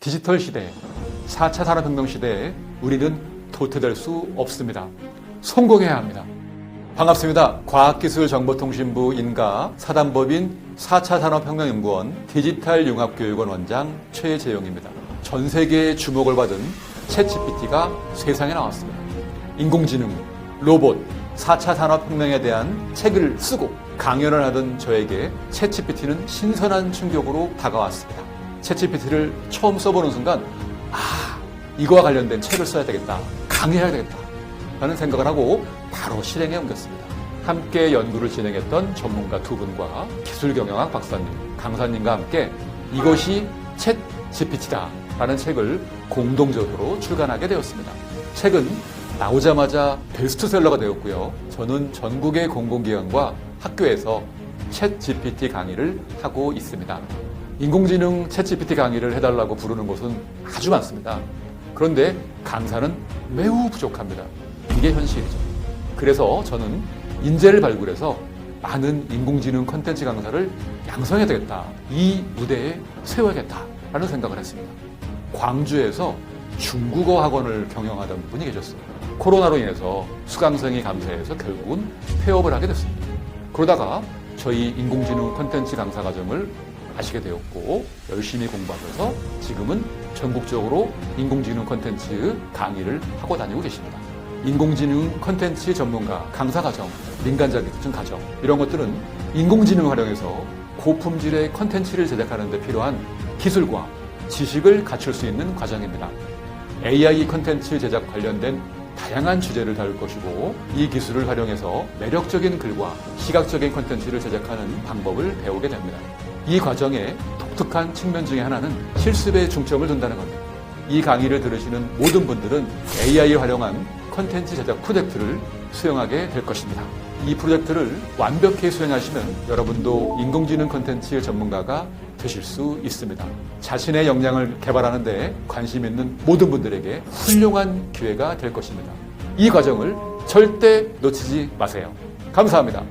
디지털 시대, 4차 산업혁명 시대에 우리는 도태될 수 없습니다. 성공해야 합니다. 반갑습니다. 과학기술정보통신부 인가 사단법인 4차 산업혁명연구원 디지털융합교육원 원장 최재용입니다. 전 세계의 주목을 받은 챗GPT가 세상에 나왔습니다. 인공지능, 로봇, 4차 산업혁명에 대한 책을 쓰고 강연을 하던 저에게 챗GPT는 신선한 충격으로 다가왔습니다. 챗GPT를 처음 써보는 순간, 아, 이거와 관련된 책을 써야 되겠다. 강의해야 되겠다. 라는 생각을 하고 바로 실행에 옮겼습니다. 함께 연구를 진행했던 전문가 두 분과 기술경영학 박사님, 강사님과 함께 이것이 챗 GPT다 라는 책을 공동적으로 출간하게 되었습니다. 책은 나오자마자 베스트셀러가 되었고요. 저는 전국의 공공기관과 학교에서 챗 GPT 강의를 하고 있습니다. 인공지능 챗 GPT 강의를 해달라고 부르는 곳은 아주 많습니다. 그런데 강사는 매우 부족합니다. 이게 현실이죠. 그래서 저는 인재를 발굴해서 많은 인공지능 컨텐츠 강사를 양성해야 되겠다. 이 무대에 세워야겠다라는 생각을 했습니다. 광주에서 중국어 학원을 경영하던 분이 계셨어요. 코로나로 인해서 수강생이 감소해서 결국은 폐업을 하게 됐습니다. 그러다가 저희 인공지능 컨텐츠 강사 과정을 아시게 되었고 열심히 공부하셔서 지금은 전국적으로 인공지능 컨텐츠 강의를 하고 다니고 계십니다. 인공지능 컨텐츠 전문가 강사 과정, 민간 자격증 과정 이런 것들은 인공지능 활용해서 고품질의 컨텐츠를 제작하는 데 필요한 기술과 지식을 갖출 수 있는 과정입니다. AI 컨텐츠 제작 관련된 다양한 주제를 다룰 것이고 이 기술을 활용해서 매력적인 글과 시각적인 컨텐츠를 제작하는 방법을 배우게 됩니다. 이 과정의 독특한 측면 중에 하나는 실습에 중점을 둔다는 겁니다. 이 강의를 들으시는 모든 분들은 AI를 활용한 컨텐츠 제작 프로젝트를 수행하게 될 것입니다. 이 프로젝트를 완벽히 수행하시면 여러분도 인공지능 컨텐츠 전문가가 되실 수 있습니다. 자신의 역량을 개발하는 데 관심 있는 모든 분들에게 훌륭한 기회가 될 것입니다. 이 과정을 절대 놓치지 마세요. 감사합니다.